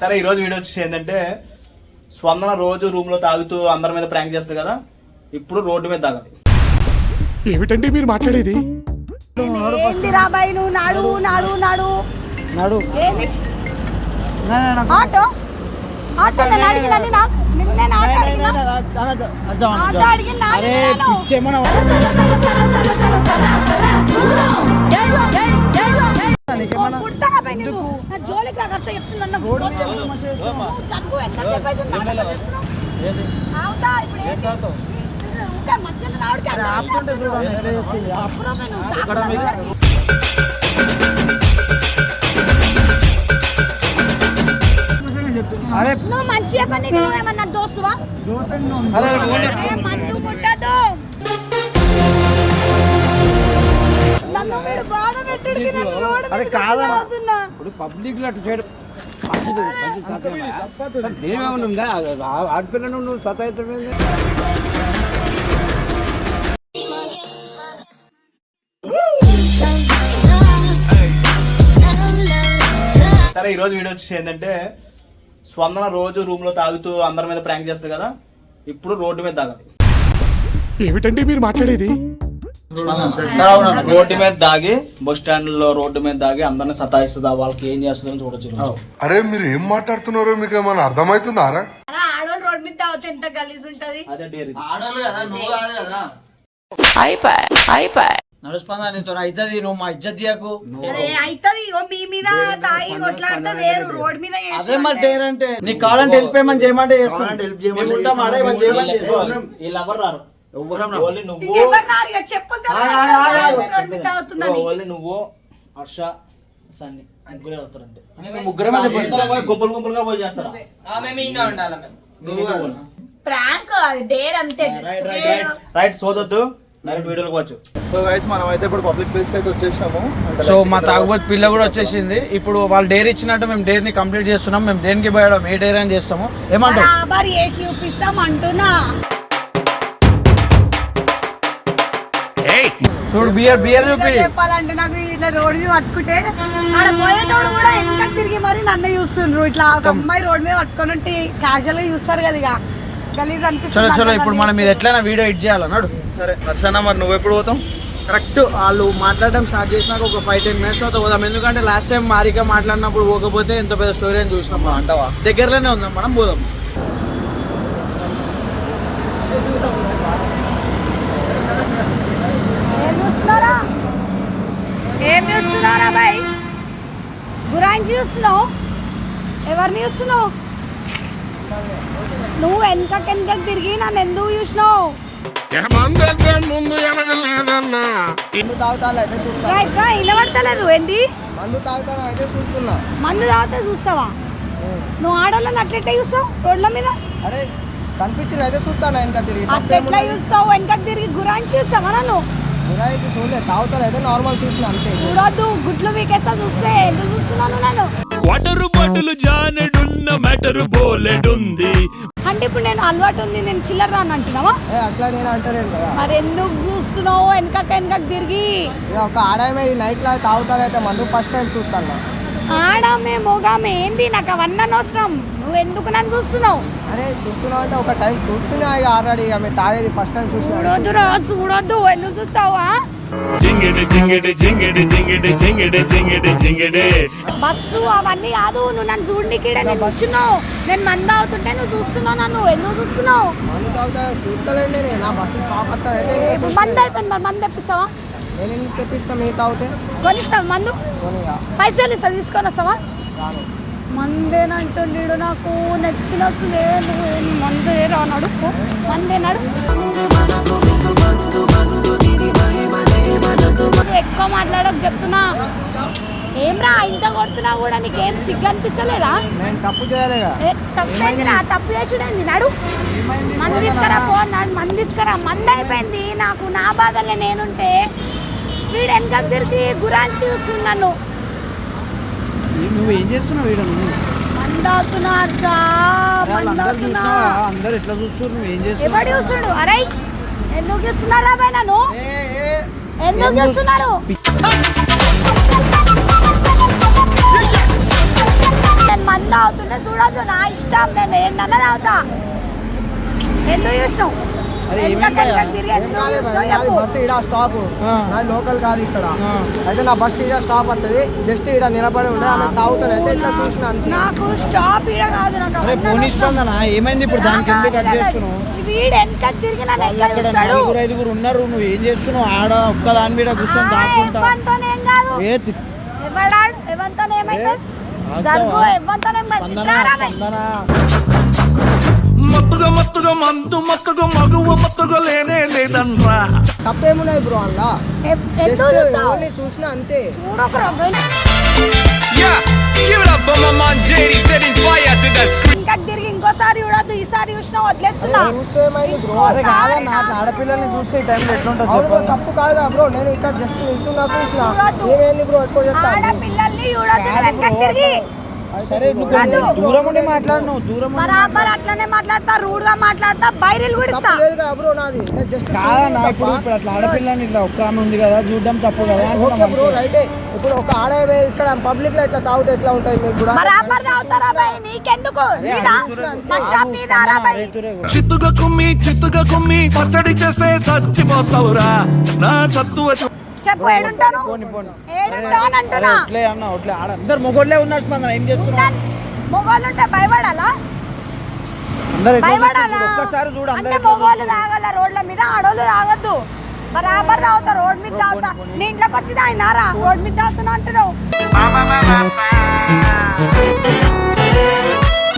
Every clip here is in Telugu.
సరే ఈ రోజు వీడియో వచ్చేసి ఏంటంటే స్పందన రోజు రూమ్లో తాగుతూ అందరి మీద ప్రాంక్ చేస్తుంది కదా ఇప్పుడు రోడ్డు మీద తాగాలి. ఏమిటండి మీరు మాట్లాడేది? ఏంటి రాబాయి నువ్వు నాడు నాడు నాడు. నడు. ఏంది? ఆటో? ఆటో నేను అడిగినని నాకు నిన్నే ఆటో అడిగినా? ఆటో అడిగిన అరే పిచ్చేమన్నా. జోలికి రాక చెప్తున్నా? చదువు ఎంతసేపు నాటకం చేస్తున్నావు అవుతా ఇప్పుడు ఇంకా మధ్యలో. అప్పుడు. అరే నువ్వు మంచిగా పని నువ్వేమన్నా దోస్తువా? అరే అరే ఇప్పుడు పబ్లిక్ అటు చేయడం మంచిది మంచిది ఉందా ఆడపిల్లను నువ్వు సతాయితం సరే ఈ రోజు వీడియో వచ్చేసి ఏంటంటే స్పందన రోజు రూమ్లో తాగుతూ అందరి మీద ప్రాంక్ చేస్తుంది కదా ఇప్పుడు రోడ్డు మీద తాగాలి. ఏమిటండి మీరు మాట్లాడేది? రోడ్డు మీద దాగి బస్ స్టాండ్లో రోడ్డు మీద దాగి అందరిని సతాయిస్తుందా? వాళ్ళకి ఏం చేస్తుందని చూడొచ్చు. అరే మీరు ఏం మాట్లాడుతున్నారో మీకు ఏమైనా అర్థమవుతుందారా మీద తాగితే ఎంత గలీజ్ ఉంటది? నీతో నువ్వు మా ఇజ్జత్ చేయకు అదే మరి డేర్ అంటే. నీకు కావాలంటే వెళ్ళిపోయమని చేయమంటే చేస్తాం మేము ఉంటాం ఆడ ఏమని చేయమని చేస్తాం. వీళ్ళు ఎవరు రారు? ఓన్లీ నువ్వు ఓన్లీ హర్ష సన్ని ముగ్గురే అవుతారు అంతే. ముగ్గురం గుంపులు గుంపులుగా పోయి చేస్తారా? ప్రాంక్ అది డేర్ అంతే రైట్ సోదొద్దు. సో గైస్ మనం అయితే ఇప్పుడు పబ్లిక్ ప్లేస్కి అయితే వచ్చేసాము సో మా తాగుబోతు పిల్ల కూడా వచ్చేసింది. ఇప్పుడు వాళ్ళు డేర్ ఇచ్చినట్టు మేము డేర్ని కంప్లీట్ చేస్తున్నాం. మేము దేనికి పోయడం ఏ డేర్ అని చేస్తాము. చూపిస్తాం అంటున్నా. చూడు బియర్ బియర్ చూపి. చెప్పాలంటే నాకు ఇట్లా రోడ్ మీద పట్టుకుంటే ఆడ పోయేటోడు కూడా ఎంత తిరిగి మరి నన్ను చూస్తుండ్రు. ఇట్లా ఒక అమ్మాయి రోడ్ మీద పట్టుకొని ఉంటే క్యాజువల్గా చూస్తారు కదా ఇక. చలో చలో ఇప్పుడు మనం ఇది ఎట్లైనా వీడియో ఎడిట్ చేయాలన్నాడు సరే అట్లనా మరి నువ్వు ఎప్పుడు పోతాం కరెక్ట్ వాళ్ళు మాట్లాడడం స్టార్ట్ చేసినాక ఒక ఫైవ్ టెన్ మినిట్స్ తర్వాత పోదాం. ఎందుకంటే లాస్ట్ టైం మారిక మాట్లాడినప్పుడు పోకపోతే ఎంత పెద్ద స్టోరీ అని చూసినాం. అంటావా? దగ్గరలోనే ఉందాం మనం పోదాం ఏం చూస్తున్నారా ఏం చూస్తున్నారా బాయ్ గురాయించి చూస్తున్నావు? ఎవరిని చూస్తున్నావు? నువ్వు వెనక వెనక తిరిగి నన్ను ఎందుకు చూసినావు? ముందు వినబడతలేదు. ఏంది? మందు తాగుతాను అయితే చూస్తున్నా. మందు తాగితే చూస్తావా? నువ్వు ఆడోళ్ళని అట్లెట్లా చూస్తావు? రోడ్ల మీద? అరే కనిపించిన అయితే చూస్తాను ఇంకా తిరిగి. అట్లెట్లా చూస్తావు? వెనక తిరిగి గురాయించి చూస్తావా నన్ను? గురాయికి చూడలేదు తాగుతాను అయితే నార్మల్ చూసిన అంతే. చూడొద్దు గుడ్లు వీకేస్తా చూస్తే ఎందుకు చూస్తున్నాను నన్ను? వాటరు బాటిల్ జానెడున్న మెటరు బోలెడుంది. అంటే ఇప్పుడు నేను అలవాటు ఉంది నేను చిల్లర రాను అంటున్నావా? అట్లా నేను అంటలేను కదా. మరి ఎందుకు చూస్తున్నావు? వెనక వెనక తిరిగి. ఇక ఒక ఆడామే ఈ నైట్ లా తాగుతాను అయితే మందు ఫస్ట్ టైం చూస్తాను ఆడమే మొగామే ఏంది? నాకు అవన్నీ అనవసరం. నువ్వు ఎందుకు నన్ను చూస్తున్నావు? అరే చూస్తున్నావు అంటే ఒక టైం చూస్తున్నా ఇక ఆల్రెడీ ఇక మీరు తాగేది ఫస్ట్ టైం చూడొద్దు రా చూడొద్దు. ఎందుకు చూస్తావా? జింగిడి జింగిడి జింగిడి జింగిడి జింగిడి జింగిడి జింగిడి. బస్సు అవన్నీ కాదు నువ్వు నన్ను చూడనికిడే నేను కూర్చున్నావు నేను మంద అవుతుంటే నువ్వు చూస్తున్నావు నన్ను. ఎందుకు చూస్తున్నావు? నేను. నా బస్సు స్టాప్ ఇప్పుడు మంద అయిపోయింది మరి మంద తెప్పిస్తావా? నేను తెప్పిస్తా? మీరు తాగితే? కొనిస్తావా మందు? పైసలు ఇస్తా తీసుకొని వస్తావా? మందేనంటుండీడు నాకు నెత్తిన వస్తుంది నువ్వు మందే రానాడు మందేనాడు నువ్వు ఎక్కువ మాట్లాడకు చెప్తున్నా. ఏం రా ఇంత కొడుతున్నా కూడా నీకేం సిగ్గు అనిపిస్తలేదా తప్పు తప్పేంది రా తప్పు చేసుడేంది? నడు. మంది తీసుకురా పో నడు మంది తీసుకురా. మంది అయిపోయింది. నాకు నా బాధలే నేనుంటే వీడు వెనక తిరిగి గురానికి చూస్తున్నాను నువ్వు ఏం చేస్తున్నావు వీడు? మందవుతున్నా అర్షా మందవుతున్నా అందరు ఎట్లా చూస్తున్నారు? నువ్వు ఏం ఎవడు చేస్తున్నావు చూస్తుడు అరే ఎందుకు చూస్తున్నారా బాయ్ నన్ను? ఎందుకు చూస్తున్నారు? నేను మంది అవుతుంటే చూడొద్దు నా ఇష్టం నేను ఏంటన్నా తాగుతా? ఎందుకు చూసినావు? అరే వెనక ఏమేం భయ్యా? వెనక తిరిగి ఎందుకు చూసినావు చెప్పు. బస్ ఈడ స్టాప్ ఆ. నా లోకల్ కాదు ఇక్కడ. అయితే నా బస్ ఈడ స్టాప్ వస్తుంది జస్ట్ ఈడ నిలబడి ఉండే ఆమె తాగుతాను అయితే ఇట్లా చూసిన అంతే. నాకు స్టాప్ ఈడ కాదు నాకు ఏమైంది ఇప్పుడు? దానికి ఎందుకు కట్ చేస్తున్నావు? నలుగురు ఐదుగురు ఉన్నారు. నువ్వు ఏం చేస్తున్నావు? ఆడ ఒక్క దాని మీద కూర్చొని దాక్కుంటా. మత్తుగా మత్తుగా మందు మత్తుగా మగువ మత్తుగా లేనే లేదన్రా. తప్పేమున్నది బ్రో అలా ఓన్లీ చూసిన అంతే. చూడకురా Yeah, give it up for my man JD setting fire to the screen. ఇంకా తిరిగి ఇంకోసారి చూడొద్దు ఈసారి చూసినా వదిలేస్తున్నా. ఆడపిల్లల్ని చూస్తే చెప్పు తప్పు కాదుగా బ్రో నేను ఇక్కడ జస్ట్ నిల్చున్నా చూసిన. ఏమైంది బ్రో ఎక్కువ ఆడపిల్లల్ని చూడొద్దు కాదు వెనక తిరిగి. కాదు. దూరం ఉండి దూరం బరాబర్ అట్లనే మాట్లాడతా రూడ్గా మాట్లాడతా బైరలు కూడా కాదన్నా ఇప్పుడు ఇప్పుడు అట్లా ఆడపిల్లని ఇట్లా ఒక్క ఆమె ఉంది కదా చూడడం తప్పు కదా ఓకే అంటున్నాం బ్రో అంతే. రైటే. ఇప్పుడు ఒక ఆడే ఇక్కడ పబ్లిక్లో ఇట్లా తాగితే ఎట్లా ఉంటుంది మీకు కూడా? బరాబర్ తాగుతారా బాయ్? నీకెందుకు? Bus stop. చిత్తుగా కుమ్మి చిత్తుగా కుమ్మి పచ్చడి చేస్తే చచ్చిపోతావురా. నా సత్తువ చెప్పు ఏడుంటాను? ఒట్లే అన్న ఒట్లే అందరు మొగోళ్ళే ఉన్నారు స్పందన ఏం చేస్తున్నావు? మొగోళ్ళు ఉంటే భయపడాలా? భయపడాలా? చూస్తున్నారు? ఒక్కసారి చూడు అందరు అంటే ఎట్లా మొగోళ్ళు తాగాల రోడ్ల మీద ఆడోళ్ళు తాగొద్దు. బరాబర్ తాగుతా రోడ్ మీద తాగుతా. నీ ఇంట్లోకి వచ్చి తాగినారా రోడ్ మీద తాగుతున్నా అంటున్నావు.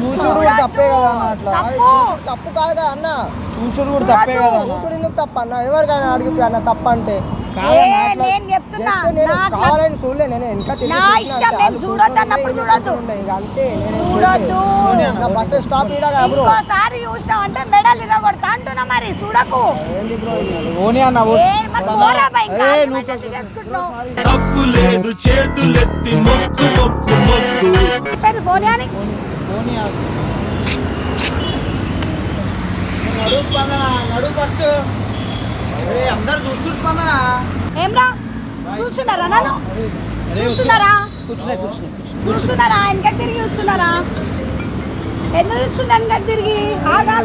చూసుడు కూడా తప్పే కదా అన్న అట్లా. తప్పు. తప్పు కాదు కదా అన్న. చూసుడు కూడా తప్పే కదా ఎందుకు తప్పు అన్న? ఎవరికైనా అడిగితే అన్న తప్పు అంటే ఏ, కాదన్న అట్లా నేను చెప్తున్నా కావాలని చూడలే నేను తిరిగి నా ఇష్టం. నేను వాళ్ళు చూడొద్దు ఇక అంతే చూడొద్దు. బస్ స్టాప్ ఇంకోసారి చూసినావు అంటే మెడల్ ఇరగొడతా అంటున్నా మరి చూడకు. ఓని అన్న ఇంకా? తప్పు లేదు చేతులెత్తి మొక్కు మొక్కు మొక్కు. పేరు సోనియా ఆ- నడు నడు ఫస్ట్. అందరు చూస్తూ స్పందన? ఏం రా చూస్తున్నారా నన్ను? చూస్తున్నారా? చూస్తున్నారా? వెనక తిరిగి చూస్తున్నారా? ఎందుకు చూస్తున్నా వెనక తిరిగి? ఆగా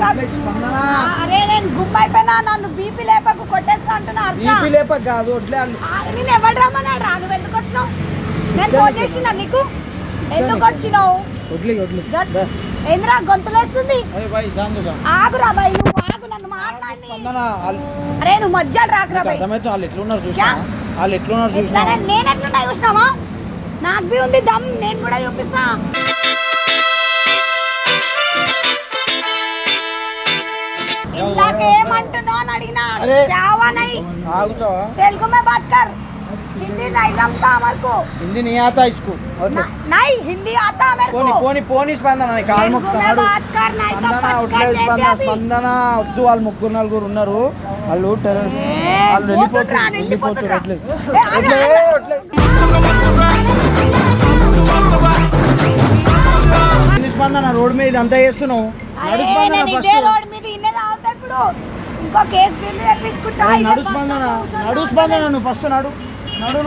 అరే నేను గుమ్ అయిపోయినా నన్ను బీపీ లేపకు కొట్టేస్తా అంటున్నా బీపీ లేప కాదు నేను ఎవడు రమ్మన్నాడు రా? నువ్వు ఎందుకు వచ్చినావు? నేను ఫోన్ చేసిన నీకు? ఎందుకు వచ్చినావు. ఏంద్రా గొంతులేస్తుంది? ఆగురా బాయ్ నువ్వు ఆగు నన్ను మాట్లాడి. అరే నువ్వు మధ్యలో రాకరా బాయ్. అర్థమైతే వాళ్ళు ఎట్లున్నారు చూసినా? వాళ్ళు ఎట్లున్నారు నేను ఎట్లున్నా చూసినావా? నాకు బి ఉంది దమ్ నేను కూడా చూపిస్తా. ఇందాక అని అడిగినా. తెలుగు మే బాత్ కర్ हिंदी नहीं जमता हमारे को హిందీ నీ ఆతా ఇసుకు వడ్లే ना- नहीं हिंदी आता मेरे పోని को పోని పోని స్పందన నీ కాలు తెలుగు में మొక్కుతున్నాడు बात कर नहीं तो స్పందన पचकर వడ్లే देते స్పందన अभी స్పందన వద్దు వాళ్ళు ముగ్గురు నలుగురు ఉన్నారు వాళ్ళు టెర్రర్ ఏ, వాళ్ళు పోతుండ్రా, వెళ్ళిపోతారు వెళ్ళిపోతారు వెళ్ళిపోతుండ్రా. వడ్లే ఏ, ఆగు, వడ్లే, ఆగు. వడ్లే. ఏంది స్పందన రోడ్ మీద ఇదంతా చేస్తున్నావు అరే, నడు స్పందన నేను ఇదే ఫస్ట్ రోడ్ మీద ఇన్నే తాగుతా ఇప్పుడు ఇంకో కేసు బిల్లు తెప్పించుకుంటా ఇదే నడు బస్ స్పందన స్టాప్ కూర్చొని నడు తాగుతా స్పందన నేను. నువ్వు ఫస్ట్ నడు నడు నువ్వు. నువ్వు నేను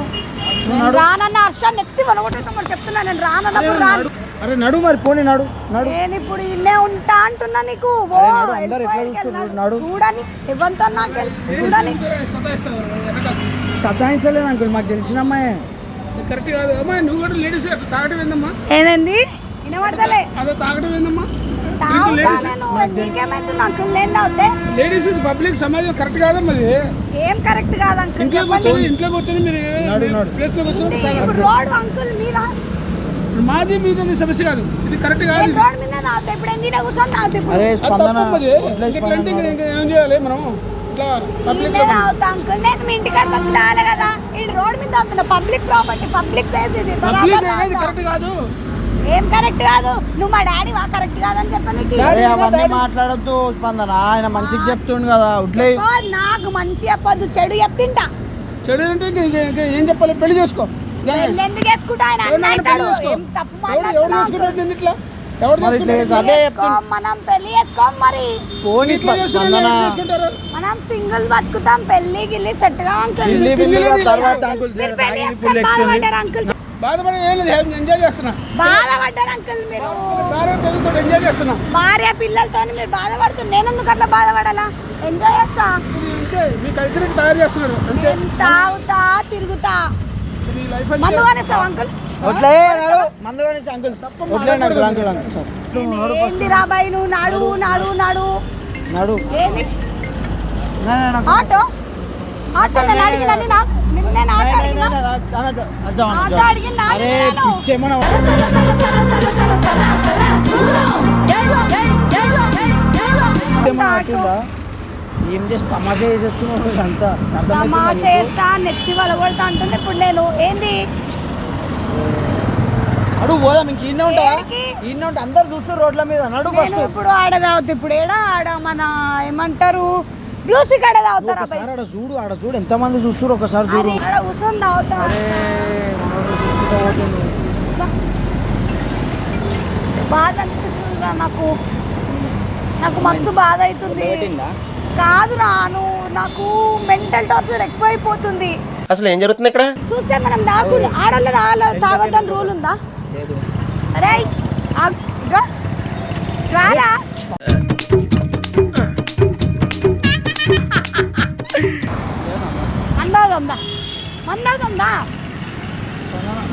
నడు. రానన్న హర్ష నెత్తి వనగొట్టేసామని చెప్తున్నా నేను రానన్నప్పుడు రాను అరే నడు మరి పోని నడు. నడు. నేను ఇప్పుడు ఇన్నే ఉంటా అంటున్నా నీకు. ఓ, నడు, అందరు ఎట్లా వెళ్ళిపోయి చూస్తున్నారు? వెళ్ళాడు. నడు. చూడని ఇవ్వంతో నాకు చూడని. సతాయించలేదు అంకుల్ మాకు తెలిసిన అమ్మాయి. కరెక్ట్ కాదు. అమ్మా నువ్వు కూడా లేడీస్ తాగడం ఏందమ్మా? ఏమైంది? వినబడతలే. అదే తాగడం ఏందమ్మా? లేడీస్ పబ్లిక్ సమాజం కరెక్ట్ కాదమ్మా ఇది ఏం కరెక్ట్ కాదు అంకుల్ ఇంట్లో కూర్చొని ఇంట్లో కూర్చొని మీరు. ప్లేస్లో కూర్చొని రోడ్ అంకుల్ మీద. మాది మీద సమస్య కాదు. ఇది కరెక్ట్ కాదు. రోడ్ మీద ఇప్పుడు ఎందుకు కూర్చొని అరే స్పందన మరి. ఇట్లా అంటే ఏం చేయాలి మనం? ఇట్లా పబ్లిక్ అంకుల్ నేను మీ కదా. ఈ రోడ్ మీద పబ్లిక్ ప్రాపర్టీ పబ్లిక్ ప్లేస్ ఇది. పబ్లిక్. కరెక్ట్ కాదు. ఏం కరెక్ట్ కాదు? నువ్వు మా డాడీ వా కరెక్ట్ కాదని చెప్పనీకి అరే అవన్నీ మాట్లాడొద్దు స్పందన. ఆయన మంచిగా చెప్తుండు కదా ఉట్లే. నాకు మంచి చెప్పొద్దు చెడు చెప్తింటా. చెడు అంటే ఇంకా- ఇంకా ఇంకా ఏం చెప్పాలి? పెళ్ళి చేసుకో. పెళ్ళి ఎందుకు వేసుకుంటా ఆయన ఎవరు అన్న నాన్న అవుతాడు. పెళ్ళి చేసుకో? ఏం తప్పు ఎవరు ఎవరు మాట్లాడుతున్నావు? చేసుకుంటాడు నిన్ను ఇట్లా? ఎవరు మరి ఇట్లా చేసుకుంటాడు? అదే చేసుకో, మనం పెళ్ళి చేసుకోం మరి. పోనీ ఇట్లా చేసుకుంటాడు, స్పందన ఎవరు చేసుకుంటారు? మనం సింగిల్ బతుకుతాం పెళ్ళి గిల్లి సెట్గా అంకుల్. ఇల్లి బిల్లి సింగిల్ తర్వాత అంకుల్ మీరు పెళ్ళి తాగి ఫుల్ చేసుకొని ఎక్కుతుంది బాధపడ్డారు అంకుల్ బాధపడి ఏం లేదు. ఎంజాయ్ చేస్తున్నా. బాధపడ్డారు అంకుల్ మీరు. భార్య పిల్లలతో ఎంజాయ్ చేస్తున్నా. భార్య పిల్లలతో మీరు బాధపడుతుంది నేను ఎందుకు అట్లా బాధపడాలా? ఎంజాయ్ చేస్తా. మీ కల్చర్కి తయారు చేస్తున్నారు. అంతే. తాగుతా తిరుగుతా. మీ లైఫ్ మందు కానిస్తావు అంకుల్? మందు కొనేసి అంకుల్. వడ్లే అంకుల్ అంకుల్ అంకుల్ సార్ ఏంది రాబాయి నువ్వు నాడు నాడు నాడు. ఏంది. ఆటో? ఆటో నేను నాకు నేను ఆటో అడిగినా ఆటో ఏం చేసి తమాషా చేసేస్తున్నావు అంతా? తమాషా చేస్తా నెత్తి వలగొడతా అంటుంటే ఇప్పుడు నేను. ఏంది? అడుగు పోదాం ఇంక ఇన్నే ఉంటావా? ఉంటా అందరు చూస్తారు రోడ్ల మీద. నడు నేను ఫస్ట్ ఇప్పుడు ఆడ తాగుతా ఇప్పుడు ఏడా ఆడ మన ఏమంటారు? బ్లూ సిక్ ఆడ తాగుతారా అబ్బాయి ఒకసారి ఆడ చూడు ఆడ చూడు ఎంత మంది చూస్తారు ఒకసారి చూడు. ఆడ కూర్చొని తాగుతా. బాధ అనిపిస్తుందిరా నాకు. నాకు మస్తు బాధ అవుతుంది. కాదురా నువ్వు నాకు మెంటల్ టార్చర్ ఎక్కువైపోతుంది. అసలు ఏం జరుగుతుంది ఇక్కడ? చూస్తే మనం తాగు ఆడోళ్ళ తాగ తాగొద్దని రూల్ ఉందా? లేదు. అరే ఆగ్- రా. రారా?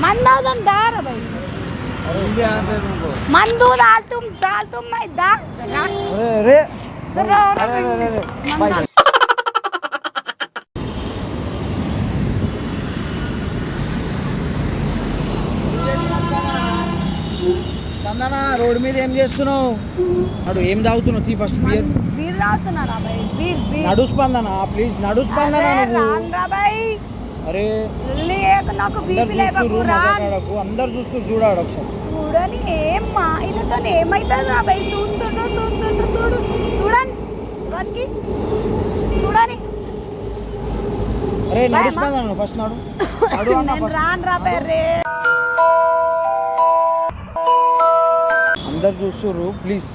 మందావుదాం దారా భయ్ మందు. స్పందన ఏం చేస్తున్నావు? నడు ఏం తాగుతున్నావు? తీ ఫస్ట్ బియర్. ప్లీజ్ రాన్ అరే. లేక నాకు అందరు బీపీ లేవకు చూస్తారు రాన్. మగవాడకు అందరు చూస్తారు చూడాడు ఒకసారి. చూడని ఏమ్మా ఇదతో ఏమైతుంది రా భయ్ చూస్తుండ్రు చూస్తుండ్రు చూడు. చూడండి వానికి చూడని. అరే నడు భయమా? స్పందన ఫస్ట్ నడు. నడు అన్న నేను first. రాను రా భయ్ రే. అందరు చూస్తుర్రు ప్లీజ్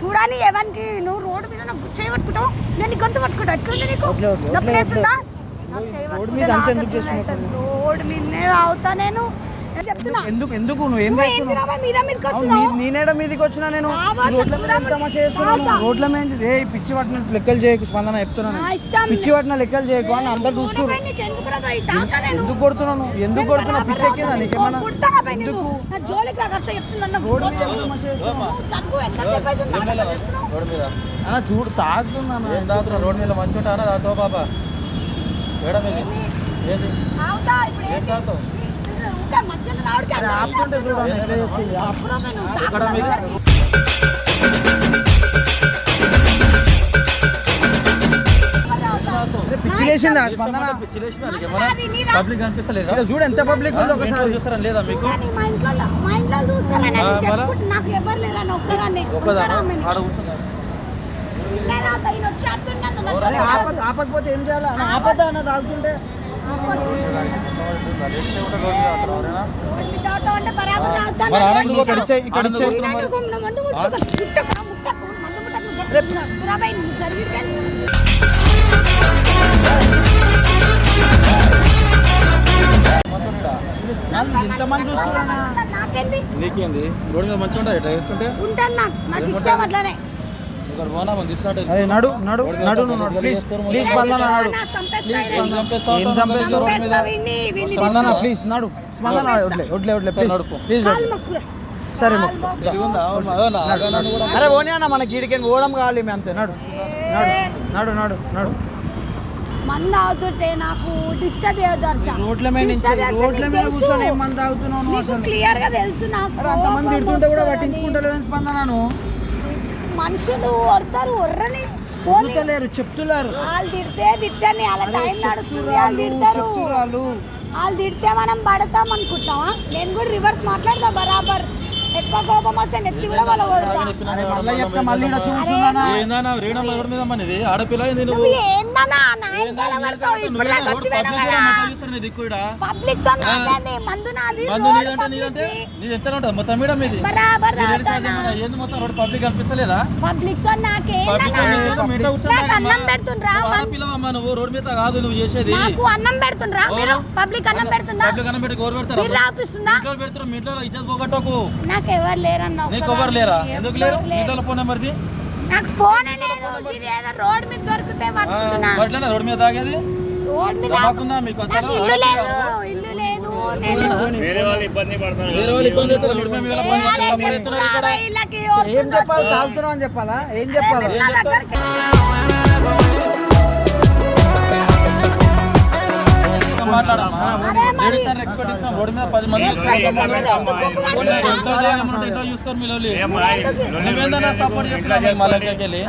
చూడని ఎవరికి నువ్వు మీద నాకు చేయి పట్టుకుంటావు నేను నీ గొంతు పట్టుకుంటా. ఎట్లుంది నీకు? నొప్పి లేస్తుందా మీద రావుతా నేను. నేను చెప్తున్నా. ఎందుకు ఎందుకు నువ్వు ఏం నువ్వు ఏంది చేస్తున్నావు రా భయ్ మీద మీదకి నేనేడ వచ్చినా నేను? రోడ్ల మీద చేస్తున్నాను. రోడ్ల మీద ఏ పిచ్చి పట్టిన లెక్కలు చేయకు స్పందన చెప్తున్నాను. పిచ్చి పట్టిన లెక్కలు చేయకు అని అందరు చూస్తున్నారు. ఎందుకు కొడుతున్నాను ఎందుకు నేను. కొడుతున్నావు బరాబర్ పిచ్చి ఎక్కిందా. నీకేమన్నా? ఎందుకు? అన్న చూడు తాగుతున్నాను తాగుతున్నా రోడ్ మీద మంచి ఉంటారా తాగుతావు బాబా? ఏడా మీది? ఏంది? తాగుతావు? ఇంకా మధ్యలో అందరూ చూడు స్పందన? పబ్లిక్ అనిపిస్తలేదా ఎంత పబ్లిక్ ఉందో ఒకసారి. చూస్తారా లేదా మీకు మా ఇంట్లో మా ఇంట్లో చూస్తారా? నాకు ఎవరు లేరా? ఒక్కదాన్ని. ఆపకపోతే ఏం చేయాలి? ఆపదా అన్న తాగుతుంటే? ఇంతమంది చూస్తున్నా నాకేంది? నీకేంది రోడ్ మీద మంచిగా ఉంటుంది ఇట్లా చేస్తుంటే? ఉంటాను నాకు ఇష్టం అట్లనే. అరే నడు నడు నడు ప్లీజ్ ప్లీజ్ స్పందన నడు. నా చంపేస్తా ఏం స్పందన. ప్లీజ్ నడు. స్పందన వడ్లే వడ్లే వడ్లే ప్లీజ్. ప్లీజ్. సరే అరే ఓని అన్న మనకి ఈడికి పోవడం కావాలి మేము అంతే. నడు నడు నడు నడు నడు. మందు అవుతుంటే నాకు డిస్టర్బ్. రోడ్ల మీద రోడ్ల. కూర్చొని మంది క్లియర్గా తెలుసు నాకు అంతమంది కూడా వస్తుందని. పట్టించుకుంటలేవు ఏం స్పందన నువ్వు మనుషులు వస్తారు ఒర్రని పోనీ. తిడుతలేరు చెప్తున్నారు. వాళ్ళు తిడితే తిట్టని వాళ్ళ టైం నడుస్తుంది వాళ్ళు తిడతారు. వాళ్ళు తిడితే మనం పడతాం అనుకుంటావా? నేను కూడా రివర్స్ మాట్లాడతా బరాబర్. ఎక్కువ కోపం వస్తే నెత్తి కూడా వాళ్ళ. పబ్లిక్తో మందు నాది మొత్తం మీద మీది? బరాబర్ పబ్లిక్ అనిపిస్తలేదా పబ్లిక్తో నాకు అన్నం. పెడుతుండ్రా నువ్వు ఆడపిల్లవమ్మా నువ్వు? రోడ్ మీద కాదు నువ్వు చేసేది. నాకు అన్నం పెడుతుండ్రా మీరు పబ్లిక్ అన్నం పెడుతుందా? పబ్లిక్ అన్నం పెట్టి గోరు పెడతారు మీరు రాపిస్తుందా? ఇంట్లో పెడతారు మీ ఇంట్లో ఇజ్జత్ పోగొట్టకు. నాకు ఎవరు లేరన్న నీకు ఎవరు లేరా? ఎందుకు లేరు? మీ ఇంట్లో ఫోన్ నెంబర్ది? నాకు ఫోనే లేదు ఇది ఏదో రోడ్ మీద దొరికితే పట్టుకుంటున్నా. అట్లనే రోడ్ మీద తాగేది రోడ్ మీద మీకు అసలు? ఇల్లు లేదు ఇల్లు లేదు. నేను వేరే వాళ్ళు ఇబ్బంది అవుతారు రోడ్ మీద వీళ్ళ పని ఎత్తున్నారు ఇక్కడ. ఏం చెప్పాలి వచ్చి. తాగుతున్నావు అని చెప్పాలా? ఏం చెప్పాలి? రెస్పెక్ట్ ఇస్తాం. రోడ్ మీద పది మంది మీ లోలి. నువ్వేందన్నా సపోర్ట్ చేస్తున్నావు మీ వెళ్ళి?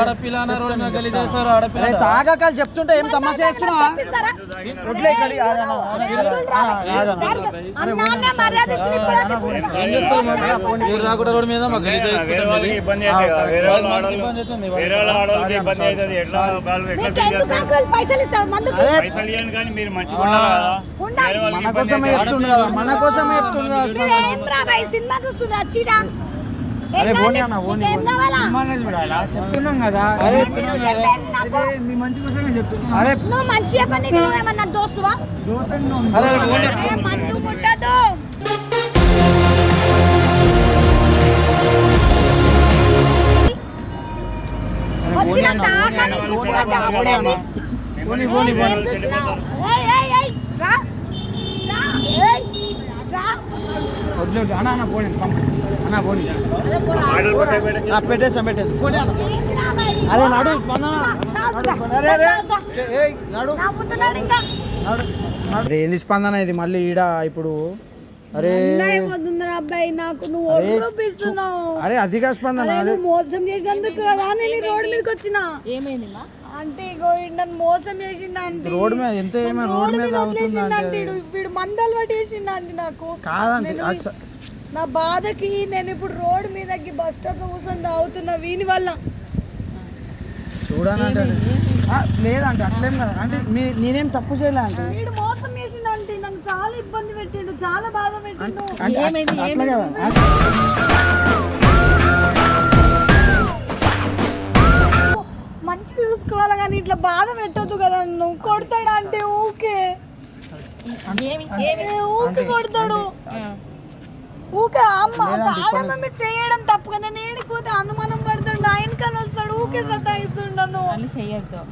ఆడపిల్ల అన్న మీద వెళ్ళి చేస్తారు ఆడపిల్ల? అరే తాగకాలు చెప్తుంటే ఏం తమాషా? వడ్లే మరి? రాకుండా రోడ్ మీద మాకు గలీజ్. ఇబ్బంది అవుతుంది పైసలు ఇస్తావు మందుకి? పైసలు కానీ మీరు మంచిగా మన కోసమే. చెప్తుండు కదా మన కోసమే చెప్తుండు కదా నువ్వేం రా భయ్ సినిమా చూస్తున్నా చీడా. అరే పోనీ అన్న, పోనీ, ఏం పోనీ. కావాలా? చెప్తున్నాం కదా. అరే ఏంది నువ్వు చెప్పేది నాకు? మీ మంచి కోసమే చెప్తున్నా. అరే. నువ్వు మంచిగా పని నీకు ఏమన్నా దోస్తువా? దోశ అరే పోనీ. అరే మందు ముట్టదు. వచ్చిన తాకని కూడబెట్ట అప్పుడేంది? పోనీ పోనీ ఏయ్, పోనీ ఏం చూస్తున్నావు? ఏయ్, ఏయ్, ఏయ్, రా. రా, ఏయ్, రా. వదిలే అన్న అన్న పోనీ పంపు. అన్న పోనీ. పెట్టేస్తాం పెట్టేస్తాం. పోనీ అన్న? అరే నడు. నడు, ఏంది స్పందన ఇది? మళ్ళీ ఈడ ఇప్పుడు అరే. అబ్బాయి నాకు నువ్వు అరే, అదిగా స్పందన. మోసం చేసినందుకు కదా నేను ఈ రోడ్ మీదకి వచ్చిన. ఏమైంది అంటే ఇగో నన్ను మోసం చేసిండు అంటే రోడ్ మీద ఎంత ఏమైనా రోడ్ మీద వదిలేసిండు అంటే. వీడు మందలు పట్టేసిండు అంటే నాకు. స- నా బాధకి నేను ఇప్పుడు రోడ్ మీదకి బస్ స్టాప్ కూర్చొని తాగుతున్నా వీని వల్ల. చూడనంటే ఆ, లేదంటే అట్లేం కదా. అంటే నేనేం తప్పు చేయలే అంటే. వీడు మోసం చేసిండు అంటే నన్ను చాలా ఇబ్బంది పెట్టిండు చాలా బాధ పెట్టిండు. మంచిగా చూసుకోవాలి కానీ ఇట్లా బాధ పెట్టొద్దు కదా నువ్వు కొడతాడు అంటే ఊకే. ఊకే కొడతాడు. ఊకే అమ్మ ఆడమ్మ మీద చేయడం తప్పు కదా. నేను పోతే అనుమానం పడుతుండు ఆయన కానీ వస్తాడు ఊకే సతాయిస్తుండు నన్ను.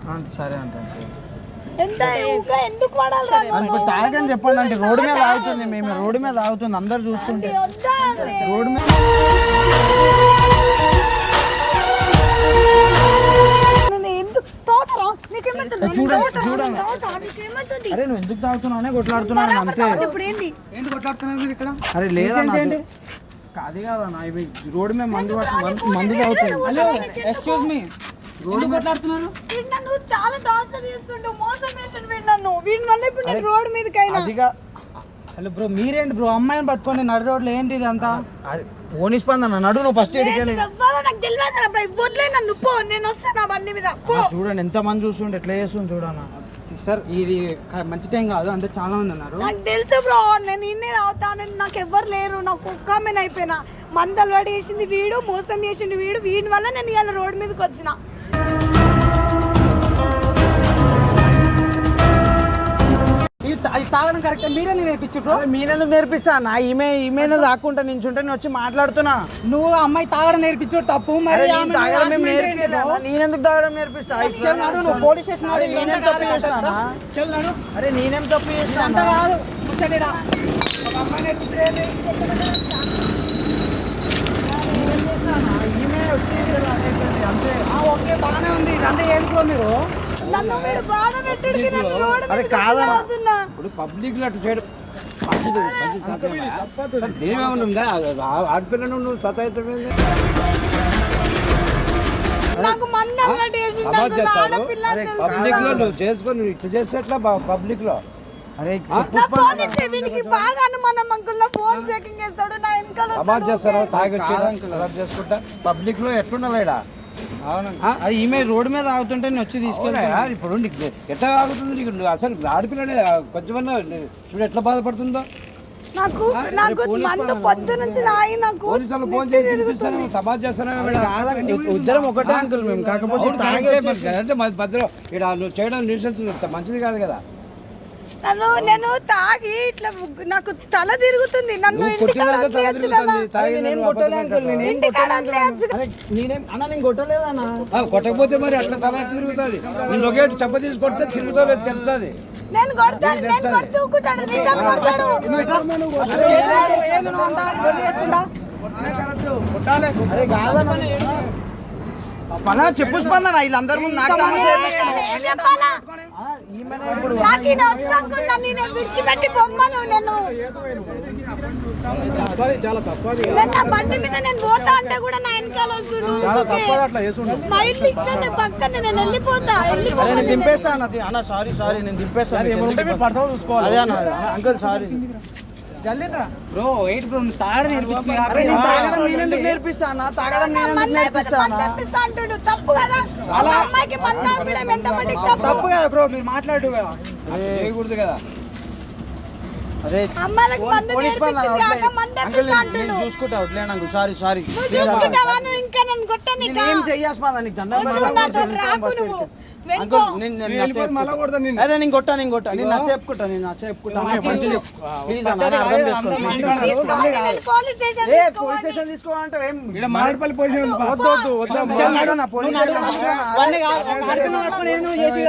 ఆ, సరే అంటే ఎందుకు తాగని చెప్పండి అంటే రోడ్డు మీద ఆగుతుంది మేము రోడ్డు మీద ఆగుతుంది అందరు చూస్తుంటే. రోడ్డు మీద చూడండి, అరే నువ్వు ఎందుకు తాగుతున్నావు? కొట్లాడుతున్నాను అంతే. ఏంటి ఏంటి కొట్లాడుతున్నారు మీరు ఇక్కడ? అరే లేదన్నా అది కాదన్నా ఇవి రోడ్డు మీద మంది మంది- తాగుతుంది హలో ఎక్స్క్యూజ్ మీ రోడ్డు కొట్లాడుతున్నారు? నన్ను చాలా టార్చర్ చేస్తుండు మోసం వీడు నన్ను. వీడి వల్ల ఇప్పుడు నేను రోడ్ మీదకి అయినా అదిగా హలో బ్రో మీరేంటి బ్రో? అమ్మాయిని పట్టుకొని నడు రోడ్లో ఏంటి ఇదంతా? ఓని స్పందన నడు నువ్వు ఫస్ట్ చూడండి ఎంత మంది చూస్తుంటే ఎట్లా చేస్తుంది చూడన్నా సిస్టర్ ఇది మంచి టైం కాదు అంతే చాలా మంది ఉన్నారు. నాకు తెలుసు బ్రో నేను ఇన్నే అవుతా నేను నాకు ఎవ్వరు లేరు నాకు ఒక్క ఆమెను అయిపోయినా. మందలు పడి వేసింది వీడు మోసం చేసింది వీడు వీడి వల్ల నేను ఇవాళ రోడ్ మీదకి వచ్చిన. ఇది తాగడం కరెక్ట్. మీరే నేర్పించు మీరెందుకు నేర్పిస్తా? నా ఈమె ఈమె దాక్కుంటా నించుంటే నేను వచ్చి మాట్లాడుతున్నా. నువ్వు అమ్మాయి తాగడం నేర్పించు తప్పు. మరి తాగడం? నేనెందుకు తాగడం నేర్పిస్తా? నువ్వు పోలీస్ స్టేషన్ నేనేం తప్పు. అరే నేనేం తప్పు చేసినా? కాదు ముచ్చటిరా. ఈమె వచ్చేది ఓకే బాగానే ఉంది. ఇదంతా మీరు? నన్ను వీడు బాధ కాదా? ఇప్పుడు పబ్లిక్లో అటు చేయడం మంచిది మంచిది ఉందా? ఆడపిల్లను నువ్వు సతాయిస్తుంది నాకు మంది అలవాటు చేసిండు నన్ను ఆడపిల్ల అని తెలుసు. పబ్లిక్లో నువ్వు చేసుకొని ఇట్లా చేస్తే ఎట్లా పబ్లిక్లో? అరే నా ఫోన్ ఇస్తే వీనికి బాగా అనుమానం అంకుల్ నా ఫోన్ చెకింగ్ చేస్తాడు నా వెనకాల అబాద్ చేస్తారా? వస్తాడు. తాగి వచ్చి అబాద్ చేసుకుంటా. పబ్లిక్లో ఎట్లుండాలి అవునండి అది ఈమె రోడ్డు మీద ఆగుతుంటే నేను వచ్చి తీసుకెళ్ళా ఇప్పుడు నీకు ఎట్లా ఆగుతుంది? నీకు నువ్వు అసలు ఆడపిల్లనే కొంచెమన్నా చూడు ఎట్లా బాధపడుతుందో. నాకు నాకు మందు పొద్దు నుంచి తాగి నాకు పోలీసులు ఫోన్ చేసి పిలిపిస్తాను తబాద్ చేస్తాను ఉద్దరం ఒకటే అంకుల్ మేము. కాకపోతే అంటే భద్రం ఇక్కడ నువ్వు చేయడం మంచిది కాదు కదా. నన్ను నేను తాగి ఇట్లా నాకు తల తిరుగుతుంది. నన్ను ఇంటికాడ వదిలేయచ్చు కదా. ఇంటికాడ. వదిలేయచ్చు. కొట్టకపోతే మరి అట్లా తల తిరుగుతుంది. నేను ఒకే చెప్ప తీసి కొడితే తిరుగుతావు లేదు తెలుస్తుంది. నేను కొడతాను నేను కొడుతూ ఊరుకుంటాడు రిటర్న్ కొడతాడు. అరే కాదన్న స్పందన చెప్పు స్పందన. వీళ్ళందరి ముందు నాకు విడిచిపెట్టి పొమ్మను నేను. చాలా తప్పది నేను నా బండి మీద నేను పోతా అంటే కూడా నా వెనకాల వస్తుడు అట్లా చేసుకుంటాం మా ఇల్లు ఇక్కడనే పక్కన నేను వెళ్ళిపోతా. నేను అన్న సారీ సారీ నేను దింపేస్తాను అదే అన్న uncle sorry bro eight bro తాడు నేర్పించింది అరే నేను తాగడం నేనెందుకు నేర్పిస్తా అన్న తాగడం నేనెందుకు నేర్పిస్తా అన్న తెప్పిస్తా అంటాడు. తప్పు కదా? ఒక అమ్మాయికి తప్పు? కదా బ్రో మీరు మాట్లాడు కదా. చేయకూడదు కదా. అదే అమ్మాయిలకు మందు పోలీస్ పని నేర్పించింది వదిలే. కాక మందు అంకుల్ తెప్పిస్తా నేను- నేను అంటాడు చూసుకుంటా వదిలేను అంకుల్ సారీ సారీ నువ్వు చూసుకుంటావా నువ్వు ఇంకా నన్ను కొట్టనికా నేనేం చెయ్యాస్పా నీకు దండం వద్దు, పెడతా. నాతో రాకు నువ్వు వెనుకో అంకుల్ నేను నిన్ను. అరే నేను కొట్టా నేను కొట్టా నేను నచ్చ చెప్పుకుంటా నేను నచ్చ చెప్పుకుంటా ప్లీజ్ అన్న నాకు అర్థం చేసుకోండి తీసుకోవాలి, నేను పోలీస్ స్టేషన్ ఏ తీసుకోవాలి. పోలీస్ స్టేషన్ తీసుకోవాలంటే ఏం మారేడుపల్లి పోలీస్ స్టేషన్ ఉంది. వద్దు వద్దు వద్దు పోలీస్ స్టేషన్? వాడిని కాదు, నేను చేసి.